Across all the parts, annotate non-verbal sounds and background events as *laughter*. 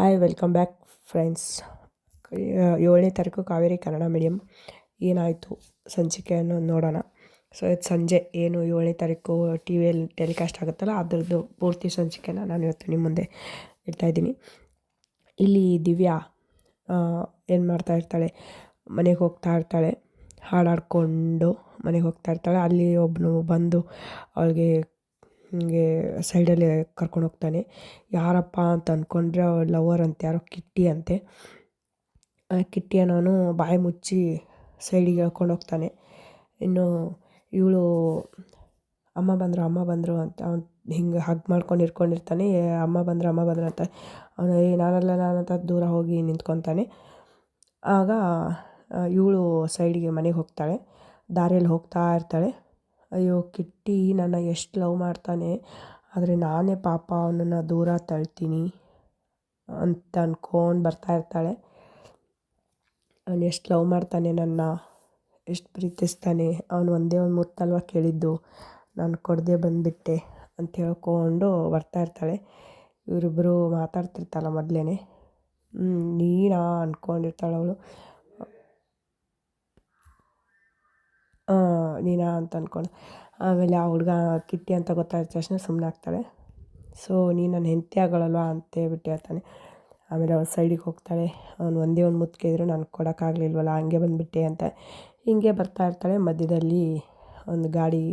Hi welcome back friends ಏಳನೇ ತಾರೀಕು Kaveri Kannada medium ಏನಾಯಿತು ಸಂಚಿಕೆಯನ್ನು ನೋಡೋಣ. ಸೊ ಇದು ಸಂಜೆ ಏನು ಏಳನೇ ತಾರೀಕು ಟಿ ವಿಯಲ್ಲಿ ಟೆಲಿಕಾಸ್ಟ್ ಆಗುತ್ತಲ್ಲ, ಅದರದ್ದು ಪೂರ್ತಿ ಸಂಚಿಕೆನ ನಾನು ಇವತ್ತು ನಿಮ್ಮ ಮುಂದೆ ಇಡ್ತಾ ಇದ್ದೀನಿ. ಇಲ್ಲಿ ದಿವ್ಯಾ ಏನು ಮಾಡ್ತಾ ಇರ್ತಾಳೆ? ಮನೆಗೆ ಹೋಗ್ತಾ ಇರ್ತಾಳೆ. ಹಾಡಾಡ್ಕೊಂಡು ಮನೆಗೆ ಹೋಗ್ತಾ ಇರ್ತಾಳೆ. ಅಲ್ಲಿ ಒಬ್ಬನು ಬಂದು ಅವಳಿಗೆ ಹಿಂಗೆ ಸೈಡಲ್ಲಿ ಕರ್ಕೊಂಡು ಹೋಗ್ತಾನೆ. ಯಾರಪ್ಪ ಅಂತ ಅಂದ್ಕೊಂಡ್ರೆ ಅವ್ರ ಲವರ್ ಅಂತ, ಯಾರೋ ಕಿಟ್ಟಿ ಅಂತೆ. ಆ ಬಾಯಿ ಮುಚ್ಚಿ ಸೈಡಿಗೆ ಎಳ್ಕೊಂಡು ಹೋಗ್ತಾನೆ. ಇನ್ನು ಇವಳು ಅಮ್ಮ ಬಂದರು ಅಮ್ಮ ಬಂದರು ಅಂತ, ಅವ್ನು ಹಿಂಗೆ ಹಗ್ ಮಾಡ್ಕೊಂಡು ಇರ್ಕೊಂಡಿರ್ತಾನೆ ಅಮ್ಮ ಬಂದರು ಅಮ್ಮ ಬಂದರು ಅಂತ. ಅವನು, ಏ, ನಾನಲ್ಲ, ನಾನಂತ ದೂರ ಹೋಗಿ ನಿಂತ್ಕೊತಾನೆ. ಆಗ ಇವಳು ಸೈಡಿಗೆ ಮನೆಗೆ ಹೋಗ್ತಾಳೆ. ದಾರಿಯಲ್ಲಿ ಹೋಗ್ತಾ ಇರ್ತಾಳೆ. ಅಯ್ಯೋ, ಕಿಟ್ಟಿ ನನ್ನ ಎಷ್ಟು ಲವ್ ಮಾಡ್ತಾನೆ, ಆದರೆ ನಾನೇ ಪಾಪ ಅವನನ್ನು ದೂರ ತಳ್ತೀನಿ ಅಂತ ಅಂದ್ಕೊಂಡು ಬರ್ತಾ ಇರ್ತಾಳೆ. ಅವನು ಎಷ್ಟು ಲವ್ ಮಾಡ್ತಾನೆ ನನ್ನ, ಎಷ್ಟು ಪ್ರೀತಿಸ್ತಾನೆ, ಅವನು ಒಂದೇ ಒಂದು ಮುತ್ತಲ್ವ ಕೇಳಿದ್ದು, ನಾನು ಕೊಡದೆ ಬಂದುಬಿಟ್ಟೆ ಅಂತ ಹೇಳ್ಕೊಂಡು ಬರ್ತಾ ಇರ್ತಾಳೆ. ಇವರಿಬ್ಬರು ಮಾತಾಡ್ತಿರ್ತಾಳೆ ಮೊದಲೇ ನೀನಾ ಅಂದ್ಕೊಂಡಿರ್ತಾಳೆ ಅವಳು. ನೀನಾ ಅಂತ ಅಂದ್ಕೊಂಡು ಆಮೇಲೆ ಆ ಹುಡುಗ ಕಿಟ್ಟಿ ಅಂತ ಗೊತ್ತಾದ ತಕ್ಷಣ ಸುಮ್ಮನೆ ಆಗ್ತಾಳೆ. ಸೊ ನೀನು ನನ್ನ ಹೆಂಡತಿ ಆಗೋಳಲ್ವಾ ಅಂತ ಹೇಳ್ಬಿಟ್ಟು ಹೇಳ್ತಾನೆ. ಆಮೇಲೆ ಅವಳು ಸೈಡಿಗೆ ಹೋಗ್ತಾಳೆ. ಅವ್ನು ಒಂದೇ ಒಂದು ಇದ್ರು ನಾನು ಕೊಡೋಕ್ಕಾಗಲಿಲ್ವಲ್ಲ ಹಂಗೆ ಬಂದುಬಿಟ್ಟೆ ಅಂತ ಹಿಂಗೆ ಬರ್ತಾ ಇರ್ತಾಳೆ. ಮಧ್ಯದಲ್ಲಿ ಒಂದು ಗಾಡಿ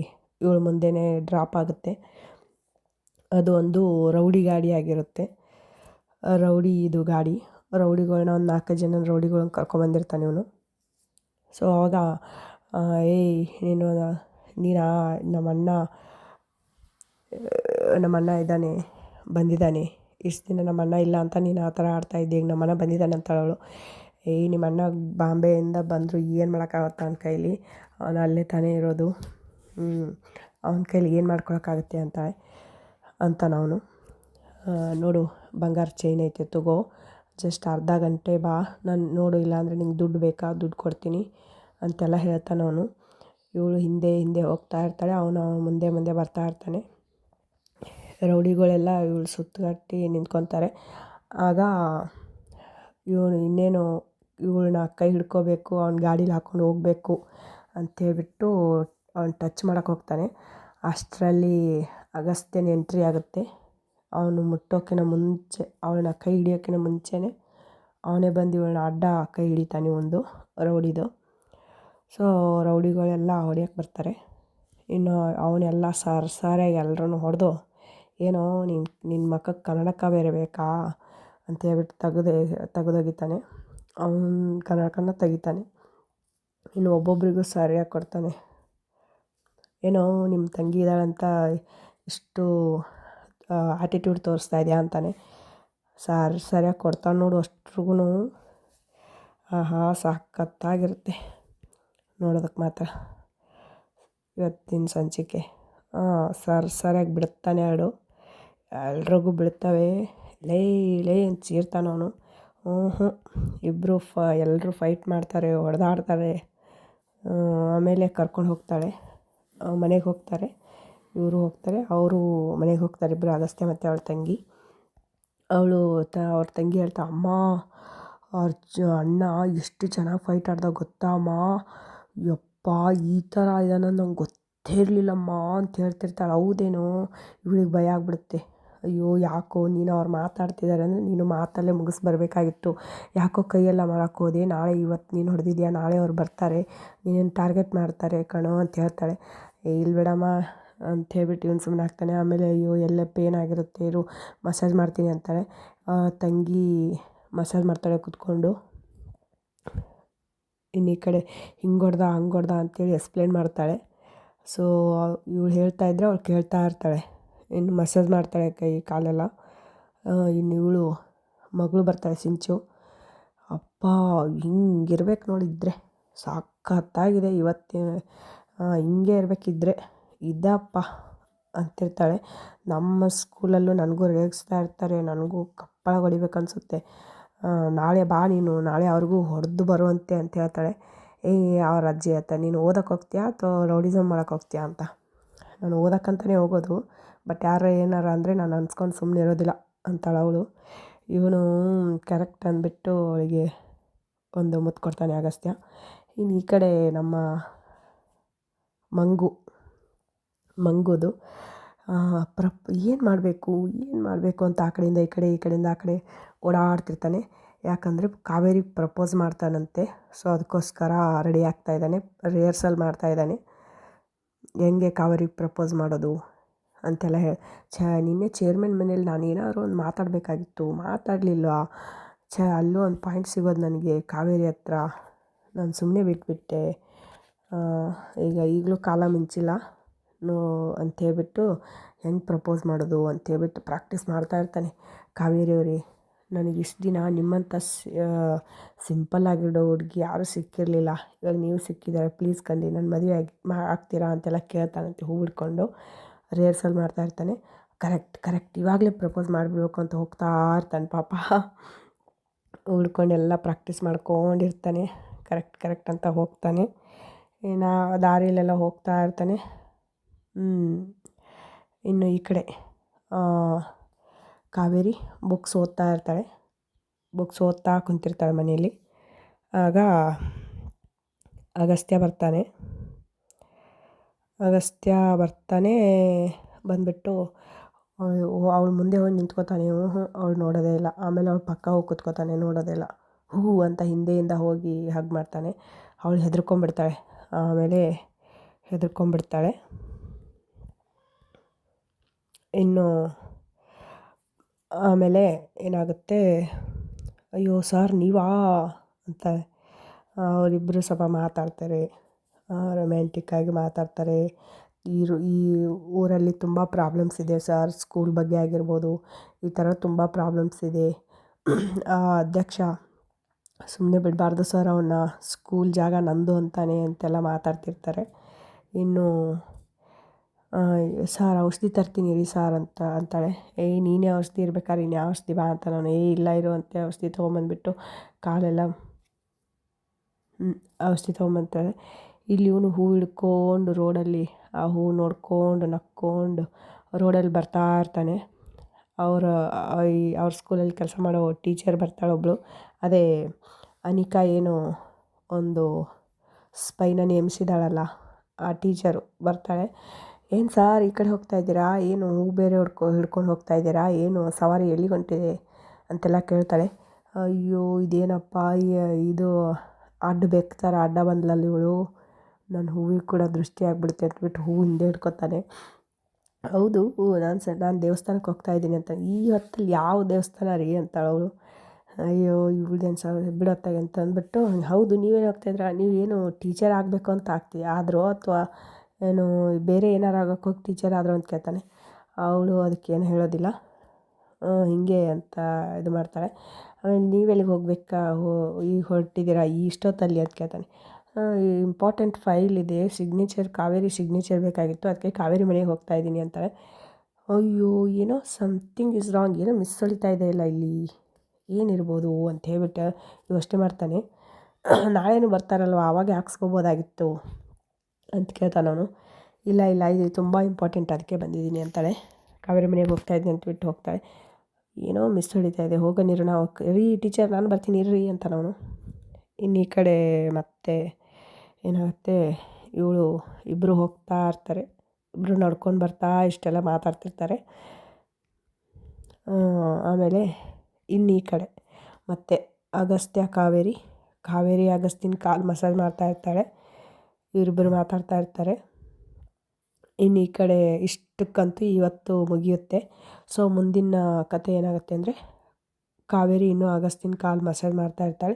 ಇವಳು ಮುಂದೆನೇ ಡ್ರಾಪ್ ಆಗುತ್ತೆ. ಅದು ಒಂದು ರೌಡಿ ಗಾಡಿ ಆಗಿರುತ್ತೆ. ರೌಡಿ ಇದು ಗಾಡಿ. ರೌಡಿಗಳನ್ನ ಒಂದು ನಾಲ್ಕು ಜನ ರೌಡಿಗಳನ್ನ ಕರ್ಕೊಂಬಂದಿರ್ತಾನೆ ಇವನು. ಸೊ ಅವಾಗ ಏಯ್, ನೀನು ನೀನು, ನಮ್ಮಣ್ಣ ನಮ್ಮಣ್ಣ ಇದ್ದಾನೆ, ಬಂದಿದ್ದಾನೆ. ಇಷ್ಟು ದಿನ ನಮ್ಮಣ್ಣ ಇಲ್ಲ ಅಂತ ನೀನು ಆ ಥರ ಆಡ್ತಾಯಿದ್ದೆ ಈಗ ನಮ್ಮಣ್ಣ ಬಂದಿದ್ದಾನೆ ಅಂತಾಳೆ ಏಯ್, ನಿಮ್ಮಣ್ಣ ಬಾಂಬೆಯಿಂದ ಬಂದರು ಏನು ಮಾಡೋಕ್ಕಾಗತ್ತ ಅವನ ಕೈಲಿ? ಅವನು ಅಲ್ಲೇ ತಾನೇ ಇರೋದು. ಅವನ ಕೈಲಿ ಏನು ಮಾಡ್ಕೊಳಕ್ಕಾಗುತ್ತೆ ಅಂತ ಅಂತ ಅವನು. ನೋಡು, ಬಂಗಾರ ಚೈನ್ ಐತೆ, ತಗೋ. ಜಸ್ಟ್ ಅರ್ಧ ಗಂಟೆ ಬಾ. ನಾನು ನೋಡು, ಇಲ್ಲಾಂದರೆ ನಿಂಗೆ ದುಡ್ಡು ಬೇಕಾ? ದುಡ್ಡು ಕೊಡ್ತೀನಿ. ಅಂತೆಲ್ಲ ಹೇಳ್ತಾನೆ ಅವನು. ಇವಳು ಹಿಂದೆ ಹಿಂದೆ ಹೋಗ್ತಾ ಇರ್ತಾಳೆ, ಅವನು ಮುಂದೆ ಮುಂದೆ ಬರ್ತಾ ಇರ್ತಾನೆ. ರೌಡಿಗಳೆಲ್ಲ ಇವಳು ಸುತ್ತಗಟ್ಟಿ ನಿಂತ್ಕೊತಾರೆ. ಆಗ ಇವನು ಇನ್ನೇನು ಇವಳನ್ನ ಕೈ ಹಿಡ್ಕೋಬೇಕು, ಅವ್ನ ಗಾಡೀಲಿ ಹಾಕ್ಕೊಂಡು ಹೋಗಬೇಕು ಅಂಥೇಳ್ಬಿಟ್ಟು ಅವ್ನು ಟಚ್ ಮಾಡೋಕ್ಕೆ ಹೋಗ್ತಾನೆ. ಅಷ್ಟರಲ್ಲಿ ಅಗಸ್ತ್ಯನ ಎಂಟ್ರಿ ಆಗುತ್ತೆ. ಅವನು ಮುಟ್ಟೋಕ್ಕಿಂತ ಮುಂಚೆ, ಅವಳನ್ನ ಕೈ ಹಿಡಿಯೋಕ್ಕಿಂತ ಮುಂಚೆನೇ ಅವನೇ ಬಂದು ಇವಳನ್ನ ಅಡ್ಡ ಕೈ ಹಿಡಿತಾನೆ ಒಂದು ರೌಡಿದು. ಸೊ ರೌಡಿಗಳೆಲ್ಲ ಹೊಡಿಯೋಕ್ಕೆ ಬರ್ತಾರೆ. ಇನ್ನು ಅವನೆಲ್ಲ ಸರ್ ಸಾರಿಯಾಗಿ ಎಲ್ರನ್ನೂ ಹೊಡೆದು, ಏನೋ ನಿನ್ನ ನಿನ್ನ ಮಖಕ್ಕೆ ಕನ್ನಡಕ ಬೇರೆ ಬೇಕಾ ಅಂತ ಹೇಳ್ಬಿಟ್ಟು ತೆಗ್ದು, ತೆಗ್ದೊಗಿತಾನೆ. ಅವನ ಕನ್ನಡಕನ ತೆಗಿತಾನೆ. ಇನ್ನು ಒಬ್ಬೊಬ್ಬರಿಗೂ ಸರಿಯಾಗಿ ಕೊಡ್ತಾನೆ. ಏನೋ ನಿಮ್ಮ ತಂಗಿ ಇದ್ದಾಳಂತ ಇಷ್ಟು ಆ್ಯಟಿಟ್ಯೂಡ್ ತೋರಿಸ್ತಾ ಇದೆಯಾ ಅಂತಾನೆ. ಸರ್, ಸರಿಯಾಗಿ ಕೊಡ್ತಾನೆ ನೋಡು ಅಷ್ಟ್ರಿಗೂ ಆಹಾ ಸಖತ್ತಾಗಿರುತ್ತೆ ನೋಡೋದಕ್ಕೆ ಮಾತ್ರ. ಇವತ್ತಿನ ಸಂಚಿಕೆ. ಹಾಂ ಸರ್, ಸರಿಯಾಗಿ ಬಿಡುತ್ತಾನೆ ಎರಡು ಎಲ್ರಿಗೂ ಬೀಳ್ತವೆ ಲೇ ಲೇ ಅಂತ ಅವನು. ಹ್ಞೂ ಹ್ಞೂ ಇಬ್ಬರು ಫ ಎಲ್ಲರೂ ಫೈಟ್ ಮಾಡ್ತಾರೆ, ಹೊಡೆದಾಡ್ತಾರೆ. ಆಮೇಲೆ ಕರ್ಕೊಂಡು ಹೋಗ್ತಾಳೆ. ಮನೆಗೆ ಹೋಗ್ತಾರೆ. ಇವರು ಹೋಗ್ತಾರೆ. ಅವರು ಮನೆಗೆ ಹೋಗ್ತಾರೆ ಇಬ್ಬರು ಅಗಸ್ತ್ಯ ಮತ್ತು ಅವಳ ತಂಗಿ. ಅವಳು ತ, ಅವ್ರ ತಂಗಿ ಹೇಳ್ತಾ, ಅಮ್ಮ ಅವ್ರ ಅಣ್ಣ, ಎಷ್ಟು ಚೆನ್ನಾಗಿ ಫೈಟ್ ಆಡ್ದ ಗೊತ್ತಾ, ಅಮ್ಮ? ಯಪ್ಪ, ಈ ಥರ ಇದಾನ ನಂಗೆ ಗೊತ್ತೇ ಇರಲಿಲ್ಲಮ್ಮ ಅಂತ ಹೇಳ್ತಿರ್ತಾಳೆ. ಹೌದೇನೋ? ಇವಳಿಗೆ ಭಯ ಆಗಿಬಿಡುತ್ತೆ. ಅಯ್ಯೋ, ಯಾಕೋ ನೀನು ಅವ್ರು ಮಾತಾಡ್ತಿದ್ದಾರೆ ಅಂದರೆ ನೀನು ಮಾತಲ್ಲೇ ಮುಗಿಸ್ಬರ್ಬೇಕಾಗಿತ್ತು. ಯಾಕೋ ಕೈಯೆಲ್ಲ ಮಾಡೋಕ್ಕೋದೆ ನಾಳೆ ಇವತ್ತು ನೀನು ಹೊಡೆದಿದ್ಯಾ? ನಾಳೆ ಅವ್ರು ಬರ್ತಾರೆ. ನೀನೇನು ಟಾರ್ಗೆಟ್ ಮಾಡ್ತಾರೆ ಕಣೋ ಅಂತ ಹೇಳ್ತಾಳೆ. ಇಲ್ಲ ಬಿಡಮ್ಮ ಅಂತ ಹೇಳ್ಬಿಟ್ಟು ಇವ್ನು ಸುಮ್ಮನೆ ಆಗ್ತಾನೆ ಆಮೇಲೆ ಅಯ್ಯೋ, ಎಲ್ಲ ಪೇನ್ ಆಗಿರುತ್ತೆ ಇರು, ಮಸಾಜ್ ಮಾಡ್ತೀನಿ ಅಂತಾಳೆ. ತಂಗಿ ಮಸಾಜ್ ಮಾಡ್ತಾಳೆ ಕೂತ್ಕೊಂಡು. ಇನ್ನು ಈ ಕಡೆ ಹಿಂಗೆ ಹೊಡ್ದ, ಹಂಗೆ ಹೊಡ್ದ ಅಂತೇಳಿ ಎಕ್ಸ್ಪ್ಲೇನ್ ಮಾಡ್ತಾಳೆ. ಸೊ ಇವಳು ಹೇಳ್ತಾ ಇದ್ದರೆ ಅವಳು ಕೇಳ್ತಾ ಇರ್ತಾಳೆ. ಇನ್ನು ಮಸಾಜ್ ಮಾಡ್ತಾಳೆ ಕೈ, ಕಾಲೆಲ್ಲ. ಇನ್ನು ಇವಳು ಮಗಳು ಬರ್ತಾಳೆ ಸಿಂಚು. ಅಪ್ಪ ಹಿಂಗಿರ್ಬೇಕು ನೋಡಿದ್ರೆ ಸಾಕತ್ತಾಗಿದೆ ಇವತ್ತಿನ ಹಿಂಗೆ ಇರಬೇಕಿದ್ರೆ. ಇದಪ್ಪ ಅಂತಿರ್ತಾಳೆ. ನಮ್ಮ ಸ್ಕೂಲಲ್ಲೂ ನನಗೂ ರೇಗಿಸ್ತಾ ಇರ್ತಾರೆ. ನನಗೂ ಕಪ್ಪಳ ಹೊಡಿಬೇಕು ಅನಿಸುತ್ತೆ ನಾಳೆ ಬಾ ನೀನು, ನಾಳೆ ಅವ್ರಿಗೂ ಹೊಡೆದು ಬರುವಂತೆ ಅಂತ ಹೇಳ್ತಾಳೆ. ಏಯ್ ಅವ್ರ ಅಜ್ಜಿ ಅತ್ತ, ನೀನು ಓದಕ್ಕೆ ಹೋಗ್ತೀಯಾ ಅಥವಾ ರೌಡಿಸಮ್ ಮಾಡಕ್ಕೆ ಹೋಗ್ತೀಯಾ ಅಂತ. ನಾನು ಓದಕ್ಕಂತಲೇ ಹೋಗೋದು, ಬಟ್ ಯಾರು ಏನಾರು ಅಂದರೆ ನಾನು ಅನ್ಸ್ಕೊಂಡು ಸುಮ್ಮನೆ ಇರೋದಿಲ್ಲ ಅಂತಾಳೆ ಅವಳು. ಇವನು ಕರೆಕ್ಟ್ ಅಂದ್ಬಿಟ್ಟು ಅವಳಿಗೆ ಒಂದು ಮುತ್ತು ಕೊಡ್ತಾನೆ ಅಗಸ್ತ್ಯ. ಇನ್ನು ಈ ಕಡೆ ನಮ್ಮ ಮಂಗು, ಮಂಗುದು. ಪ್ರಪ್, ಏನು ಮಾಡಬೇಕು ಏನು ಮಾಡಬೇಕು ಅಂತ ಆ ಕಡೆಯಿಂದ ಈ ಕಡೆ, ಈ ಕಡೆಯಿಂದ ಆ ಕಡೆ ಓಡಾಡ್ತಿರ್ತಾನೆ. ಯಾಕಂದರೆ ಕಾವೇರಿ ಪ್ರಪೋಸ್ ಮಾಡ್ತಾನಂತೆ. ಸೊ, ಅದಕ್ಕೋಸ್ಕರ ರೆಡಿ ಆಗ್ತಾ ಇದ್ದಾನೆ, ರಿಹರ್ಸಲ್ ಮಾಡ್ತಾ ಇದ್ದಾನೆ. ಹೆಂಗೆ ಕಾವೇರಿ ಪ್ರಪೋಸ್ ಮಾಡೋದು ಅಂತೆಲ್ಲ ಹೇಳಿ ಛ, ನಿನ್ನೆ ಚೇರ್ಮನ್ ಮನೇಲಿ ನಾನು ಏನಾದರೂ ಒಂದು ಮಾತಾಡಬೇಕಾಗಿತ್ತು ಮಾತಾಡಲಿಲ್ಲ ಛ, ಅಲ್ಲೂ ಒಂದು ಪಾಯಿಂಟ್ ಸಿಗೋದು ನನಗೆ, ಕಾವೇರಿ ಹತ್ರ. ನಾನು ಸುಮ್ಮನೆ ಬಿಟ್ಬಿಟ್ಟೆ. ಈಗ ಈಗಲೂ ಕಾಲ ಮಿಂಚಿಲ್ಲ. ಅಂಥೇಳ್ಬಿಟ್ಟು ಹೆಂಗೆ ಪ್ರಪೋಸ್ ಮಾಡೋದು ಅಂಥೇಳ್ಬಿಟ್ಟು ಪ್ರಾಕ್ಟೀಸ್ ಮಾಡ್ತಾ ಇರ್ತಾನೆ. ಕಾವೇರಿ ಅವರೇ, ನನಗೆ ಇಷ್ಟು ದಿನ ನಿಮ್ಮಂಥ ಸಿಂಪಲ್ ಆಗಿರೋ ಹುಡುಗಿ ಯಾರೂ ಸಿಕ್ಕಿರಲಿಲ್ಲ. ಇವಾಗ ನೀವು ಸಿಕ್ಕಿದ್ದಾರೆ, ಪ್ಲೀಸ್ ಕಂದಿ ನನ್ನ ಮದುವೆ ಆಗಿ, ಮಾ, ಆಗ್ತೀರಾ ಅಂತೆಲ್ಲ ಕೇಳ್ತಾನಂತೆ ಹೂ ಹಿಡ್ಕೊಂಡು ರಿಹರ್ಸಲ್ ಮಾಡ್ತಾ ಇರ್ತಾನೆ. ಕರೆಕ್ಟ್ ಕರೆಕ್ಟ್, ಇವಾಗಲೇ ಪ್ರಪೋಸ್ ಮಾಡಿಬಿಡ್ಬೇಕು ಅಂತ ಹೋಗ್ತಾ ಇರ್ತಾನೆ ಪಾಪ. ಉಳ್ಕೊಂಡೆಲ್ಲ ಪ್ರಾಕ್ಟೀಸ್ ಮಾಡ್ಕೊಂಡಿರ್ತಾನೆ. ಕರೆಕ್ಟ್ ಕರೆಕ್ಟ್ ಅಂತ ಹೋಗ್ತಾನೆ. ಇನ್ನು ದಾರಿಯಲ್ಲೆಲ್ಲ ಹೋಗ್ತಾ ಇರ್ತಾನೆ. ಇನ್ನು ಈ ಕಡೆ ಕಾವೇರಿ ಬುಕ್ಸ್ ಓದ್ತಾ ಇರ್ತಾಳೆ. ಬುಕ್ಸ್ ಓದ್ತಾ ಕುಂತಿರ್ತಾಳೆ ಮನೆಯಲ್ಲಿ. ಆಗ ಅಗಸ್ತ್ಯ ಬರ್ತಾನೆ. ಅಗಸ್ತ್ಯ ಬರ್ತಾನೆ, ಬಂದುಬಿಟ್ಟು ಅವಳು ಮುಂದೆ ಹೋಗಿ ನಿಂತ್ಕೋತಾನೆ. ಅವಳು ನೋಡೋದೇ ಇಲ್ಲ. ಆಮೇಲೆ ಅವಳು ಪಕ್ಕ ಹೋಗಿ ಕುತ್ಕೋತಾನೆ, ನೋಡೋದೇ ಇಲ್ಲ. ಹೂ ಅಂತ ಹಿಂದೆಯಿಂದ ಹೋಗಿ ಹಗ್ ಮಾಡ್ತಾನೆ. ಅವಳು ಹೆದರ್ಕೊಂಡ್ಬಿಡ್ತಾಳೆ. ಆಮೇಲೆ ಹೆದರ್ಕೊಂಡ್ಬಿಡ್ತಾಳೆ. ಇನ್ನು ಆಮೇಲೆ ಏನಾಗುತ್ತೆ, ಅಯ್ಯೋ ಸರ್, ನೀವಾ? ಅಂತ ಅವರಿಬ್ಬರು ಸ್ವಲ್ಪ ಮಾತಾಡ್ತಾರೆ. ರೊಮ್ಯಾಂಟಿಕ್ಕಾಗಿ ಮಾತಾಡ್ತಾರೆ. ಈ ಈ ಊರಲ್ಲಿ ತುಂಬ ಪ್ರಾಬ್ಲಮ್ಸ್ ಇದೆ ಸರ್. ಸ್ಕೂಲ್ ಬಗ್ಗೆ ಆಗಿರ್ಬೋದು, ಈ ಥರ ತುಂಬ ಪ್ರಾಬ್ಲಮ್ಸ್ ಇದೆ. ಆ, ಅಧ್ಯಕ್ಷ ಸುಮ್ಮನೆ ಬಿಡಬಾರ್ದು ಸರ್ ಅವನ್ನ ಸ್ಕೂಲ್ ಜಾಗ ನಂದು ಅಂತಾನೆ ಅಂತೆಲ್ಲ ಮಾತಾಡ್ತಿರ್ತಾರೆ. ಇನ್ನು ಸಾರ್, ಔಷಧಿ ತರ್ತೀನಿ ಇರಿ ಸಾರ್ ಅಂತ ಅಂತಾಳೆ. ಏಯ್ ನೀನೇ ಔಷಧಿ ಇರ್ಬೇಕಾದ್ರೆ ಇನ್ಯಾವ ಔಷಧಿ ಬಾ ಅಂತ ನಾನು ಏಯ್ ಇಲ್ಲ, ಇರುವಂತೆ ಔಷಧಿ ತೊಗೊಂಬಂದ್ಬಿಟ್ಟು ಕಾಲೆಲ್ಲ ಔಷಧಿ ತೊಗೊಂಬಂತಾಳೆ. ಇಲ್ಲಿ ಇವನು ಹೂ ಹಿಡ್ಕೊಂಡು ರೋಡಲ್ಲಿ, ಆ ಹೂ ನೋಡ್ಕೊಂಡು ನಕ್ಕೊಂಡು ರೋಡಲ್ಲಿ ಬರ್ತಾ ಇರ್ತಾನೆ. ಅವರ ಈ, ಅವ್ರ ಸ್ಕೂಲಲ್ಲಿ ಕೆಲಸ ಮಾಡೋ ಟೀಚರ್ ಬರ್ತಾಳೆ ಒಬ್ಬಳು ಅದೇ ಅನಿಕಾ ಏನು ಒಂದು ಸ್ಪೈನ ನೇಮಿಸಿದಾಳಲ್ಲ ಆ ಟೀಚರು ಬರ್ತಾಳೆ. ಏನು ಸಾರ್ ಈ ಕಡೆ ಹೋಗ್ತಾ ಇದ್ದೀರಾ? ಏನು ಹೂ ಬೇರೆ ಹೊಡ್ಕೊ, ಹಿಡ್ಕೊಂಡು ಹೋಗ್ತಾ ಇದ್ದೀರಾ? ಏನು ಸವಾರಿ ಎಲ್ಲಿಗೆ ಹೊಂಟಿದೆ? ಅಂತೆಲ್ಲ ಕೇಳ್ತಾಳೆ. ಅಯ್ಯೋ, ಇದೇನಪ್ಪ ಇದು ಅಡ್ಡ ಬೆಕ್ಕ ಅಡ್ಡ ಬಂದ್ಲಲ್ಲ ಇವಳು ನನ್ನ ಹೂವಿಗೆ ಕೂಡ ದೃಷ್ಟಿ ಆಗ್ಬಿಡುತ್ತೆ ಅಂದ್ಬಿಟ್ಟು ಹೂ ಹಿಂದೆ ಹಿಡ್ಕೊತಾನೆ. ಹೌದು ನಾನು ಸರ್ ನಾನು ದೇವಸ್ಥಾನಕ್ಕೆ ಹೋಗ್ತಾ ಇದ್ದೀನಿ ಅಂತ. ಈ ಹೊತ್ತಲ್ಲಿ ಯಾವ ದೇವಸ್ಥಾನ ರೀ ಅಂತಾಳೆ ಅವಳು. ಅಯ್ಯೋ, ಇವಳ್ದೇನು ಸರ್ ಬಿಡತ್ತಾಗೆ ಅಂತ ಅಂದ್ಬಿಟ್ಟು, ಹೌದು, ನೀವೇನು ಹೋಗ್ತಾಯಿದ್ರ ಏನು ಟೀಚರ್ ಆಗಬೇಕು ಅಂತ ಆಗ್ತೀವಿ ಆದರೂ ಅಥವಾ ಏನು ಬೇರೆ ಏನಾರು ಹೋಗಿ ಟೀಚರ್ ಆದರೂ ಅಂತ ಕೇಳ್ತಾನೆ. ಅವಳು ಅದಕ್ಕೇನು ಹೇಳೋದಿಲ್ಲ. ಹೀಗೆ ಅಂತ ಇದು ಮಾಡ್ತಾಳೆ. ಆಮೇಲೆ ನೀವು ಎಲ್ಲಿಗೆ ಹೋಗ್ಬೇಕಾ? ಹೋ ಈಗ ಹೊರಟಿದ್ದೀರಾ? ಈ ಇಷ್ಟೊತ್ತಲ್ಲಿ ಅಂತ ಕೇಳ್ತಾನೆ. ಇಂಪಾರ್ಟೆಂಟ್ ಫೈಲ್ ಇದೆ. ಸಿಗ್ನೇಚರ್ ಕಾವೇರಿ ಸಿಗ್ನೇಚರ್ ಬೇಕಾಗಿತ್ತು. ಅದಕ್ಕೆ ಕಾವೇರಿ ಮನೆಗೆ ಹೋಗ್ತಾ ಇದ್ದೀನಿ ಅಂತಾಳೆ. ಅಯ್ಯೋ, ಏನೋ ಸಮಥಿಂಗ್ ಇಸ್ ರಾಂಗ್ ಏನೋ ಮಿಸ್ ಹೊಳಿತಾ ಇದೆ ಇಲ್ಲ ಇಲ್ಲಿ. ಏನಿರ್ಬೋದು ಅಂತ ಹೇಳ್ಬಿಟ್ಟು ಯೋಚನೆ ಮಾಡ್ತಾನೆ. ನಾಳೆನೂ ಬರ್ತಾರಲ್ವ? ಆವಾಗ ಹಾಕ್ಸ್ಕೊಬೋದಾಗಿತ್ತು. ಅಂತ ಕೇಳ್ತಾನೆ ಅವನು. ಇಲ್ಲ ಇಲ್ಲ, ಇದು ತುಂಬ ಇಂಪಾರ್ಟೆಂಟ್ ಅದಕ್ಕೆ ಬಂದಿದ್ದೀನಿ ಅಂತಾಳೆ. ಕಾವೇರಿ ಮನೆಗೆ ಹೋಗ್ತಾ ಇದ್ದೀನಿ ಅಂತ ಬಿಟ್ಟು ಹೋಗ್ತಾಳೆ. ಏನೋ ಮಿಸ್ ಹೊಡಿತಾ ಇದೆ, ಹೋಗೋ ನೀರು ನಾವು ರೀ ಟೀಚರ್ ನಾನು ಬರ್ತೀನಿ ಇರ್ರಿ ಅಂತ ಅವನು. ಇನ್ನು ಈ ಕಡೆ ಮತ್ತೆ ಏನಾಗುತ್ತೆ, ಇವಳು ಇಬ್ಬರು ಹೋಗ್ತಾ ಇರ್ತಾರೆ. ಇಬ್ಬರು ನಡ್ಕೊಂಡು ಬರ್ತಾ ಇಷ್ಟೆಲ್ಲ ಮಾತಾಡ್ತಿರ್ತಾರೆ. ಆಮೇಲೆ ಇನ್ನು ಈ ಕಡೆ ಮತ್ತೆ ಅಗಸ್ತ್ಯ ಕಾವೇರಿ. ಕಾವೇರಿ ಅಗಸ್ತಿನ ಕಾಲು ಮಸಾಜ್ ಮಾಡ್ತಾ ಇರ್ತಾಳೆ. ಇವರಿಬ್ಬರು ಮಾತಾಡ್ತಾ ಇರ್ತಾರೆ. ಇನ್ನು ಈ ಕಡೆ ಇಷ್ಟಕ್ಕಂತೂ ಇವತ್ತು ಮುಗಿಯುತ್ತೆ. ಸೊ ಮುಂದಿನ ಕತೆ ಏನಾಗುತ್ತೆ ಅಂದರೆ, ಕಾವೇರಿ ಇನ್ನೂ ಆಗಸ್ಟಿನ ಕಾಲು ಮಸಾಜ್ ಮಾಡ್ತಾ ಇರ್ತಾಳೆ.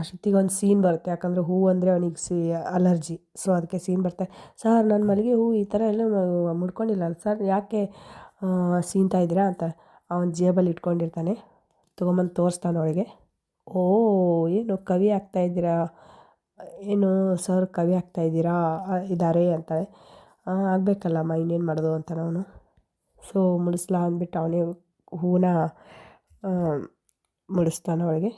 ಅಷ್ಟೊತ್ತಿಗೆ ಒಂದು ಸೀನ್ ಬರುತ್ತೆ. ಯಾಕಂದರೆ ಹೂವು ಅಂದರೆ ಅವನಿಗೆ ಸಿ ಅಲರ್ಜಿ ಸೊ ಅದಕ್ಕೆ ಸೀನ್ ಬರ್ತಾರೆ ಸರ್ ನನ್ನ ಮಲ್ಲಿಗೆ ಹೂವು ಈ ಥರ ಎಲ್ಲ ಮುಡ್ಕೊಂಡಿಲ್ಲ ಸರ್ ಯಾಕೆ ಸೀನ್ತಾ ಇದ್ದೀರಾ? ಅಂತ ಅವನ ಜೇಬಲ್ಲಿ ಇಟ್ಕೊಂಡಿರ್ತಾನೆ. ತೊಗೊಂಬಂದು ತೋರಿಸ್ತಾನೆ ಅವಳಿಗೆ. ಓ, ಏನು ಕವಿ ಆಗ್ತಾ ಇದ್ದೀರಾ? ಏನು, ಸರ್, ಕವಿ ಆಗ್ತಾ ಇದ್ದೀರಾ? ಇದ್ದಾರೆ ಅಂತ ಆಗಬೇಕಲ್ಲಮ್ಮ, ಇನ್ನೇನು ಮಾಡೋದು? ಅಂತ ಅವನು ಸೊ ಮುಡಿಸ್ಲಾ ಅಂದ್ಬಿಟ್ಟು ಅವನೇ ಹೂವನ್ನ ಮುಡಿಸ್ತಾನೆ ಅವಳಿಗೆ.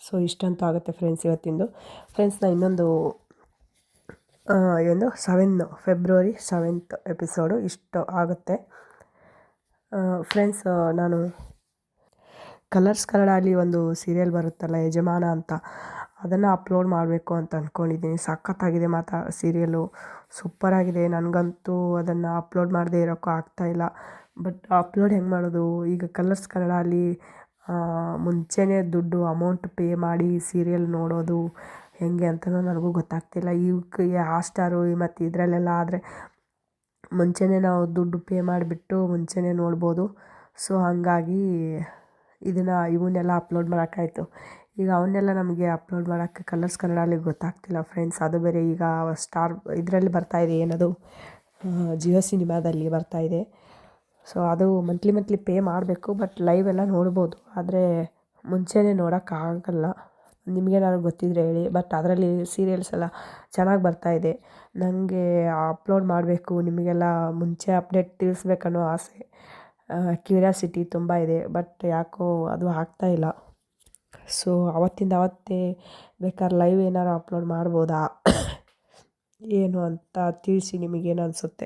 ಸೊ ಇಷ್ಟಂತೂ ಆಗುತ್ತೆ ಫ್ರೆಂಡ್ಸ್ ಇವತ್ತಿಂದು. ಫ್ರೆಂಡ್ಸ್ ನಾನು ಇನ್ನೊಂದು ಏನು ಸೆವೆನ್ ಫೆಬ್ರವರಿ ಸೆವೆಂತ್ ಎಪಿಸೋಡು ಇಷ್ಟು ಆಗುತ್ತೆ. ಫ್ರೆಂಡ್ಸ್ ನಾನು ಕಲರ್ಸ್ ಕನ್ನಡ ಅಲ್ಲಿ ಒಂದು ಸೀರಿಯಲ್ ಬರುತ್ತಲ್ಲ, ಯಜಮಾನ ಅಂತ. ಅದನ್ನು ಅಪ್ಲೋಡ್ ಮಾಡಬೇಕು ಅಂತ ಅಂದ್ಕೊಂಡಿದ್ದೀನಿ ಸಖತ್ತಾಗಿದೆ ಮಾತ್ರ ಸೀರಿಯಲ್ಲು ಸೂಪರಾಗಿದೆ ನನಗಂತೂ ಅದನ್ನು ಅಪ್ಲೋಡ್ ಮಾಡದೇ ಇರೋಕ್ಕೂ ಆಗ್ತಾಯಿಲ್ಲ ಬಟ್ ಅಪ್ಲೋಡ್ ಹೆಂಗೆ ಮಾಡೋದು? ಈಗ ಕಲರ್ಸ್ ಕನ್ನಡ ಅಲ್ಲಿ ಮುಂಚೆನೇ ದುಡ್ಡು ಅಮೌಂಟ್ ಪೇ ಮಾಡಿ ಸೀರಿಯಲ್ ನೋಡೋದು ಹೇಗೆ ಅಂತಲೂ ನನಗೂ ಗೊತ್ತಾಗ್ತಿಲ್ಲ. ಇವ್ಕೆ ಹಾಸ್ಟಾರು ಮತ್ತು ಇದರಲ್ಲೆಲ್ಲ ಆದರೆ ಮುಂಚೆನೇ ನಾವು ದುಡ್ಡು ಪೇ ಮಾಡಿಬಿಟ್ಟು ಮುಂಚೆನೇ ನೋಡ್ಬೋದು. ಸೊ ಹಾಗಾಗಿ ಇದನ್ನು ಇವನ್ನೆಲ್ಲ ಅಪ್ಲೋಡ್ ಮಾಡೋಕ್ಕಾಯ್ತು. ಈಗ ಅವನ್ನೆಲ್ಲ ನಮಗೆ ಅಪ್ಲೋಡ್ ಮಾಡೋಕ್ಕೆ ಕಲರ್ಸ್ ಕನ್ನಡಲ್ಲಿ ಗೊತ್ತಾಗ್ತಿಲ್ಲ ಫ್ರೆಂಡ್ಸ್ ಅದು ಬೇರೆ ಈಗ ಸ್ಟಾರ್ ಇದರಲ್ಲಿ ಬರ್ತಾ ಇದೆ, ಏನದು ಜಿಯೋ ಸಿನಿಮಾದಲ್ಲಿ ಇದೆ. ಸೊ ಅದು ಮಂತ್ಲಿ ಮಂತ್ಲಿ ಪೇ ಮಾಡಬೇಕು ಬಟ್ ಲೈವ್ ಎಲ್ಲ ನೋಡ್ಬೋದು. ಆದರೆ ಮುಂಚೆನೇ ನೋಡೋಕ್ಕಾಗಲ್ಲ ನಿಮಗೇನಾದ್ರು ಗೊತ್ತಿದ್ರೆ ಹೇಳಿ ಬಟ್ ಅದರಲ್ಲಿ ಸೀರಿಯಲ್ಸ್ ಎಲ್ಲ ಚೆನ್ನಾಗಿ ಬರ್ತಾಯಿದೆ ನನಗೆ ಅಪ್ಲೋಡ್ ಮಾಡಬೇಕು, ನಿಮಗೆಲ್ಲ ಮುಂಚೆ ಅಪ್ಡೇಟ್ ತಿಳಿಸ್ಬೇಕನ್ನೋ ಆಸೆ. ಕ್ಯೂರಿಯಾಸಿಟಿ ತುಂಬ ಇದೆ ಬಟ್ ಯಾಕೋ ಅದು ಆಗ್ತಾಯಿಲ್ಲ ಸೊ ಅವತ್ತಿಂದ ಅವತ್ತೇ ಬೇಕಾದ್ರೆ ಲೈವ್ ಏನಾರು ಅಪ್ಲೋಡ್ ಮಾಡ್ಬೋದಾ? *coughs* ಏನು ಅಂತ ತಿಳಿಸಿ ನಿಮಗೇನು ಅನಿಸುತ್ತೆ?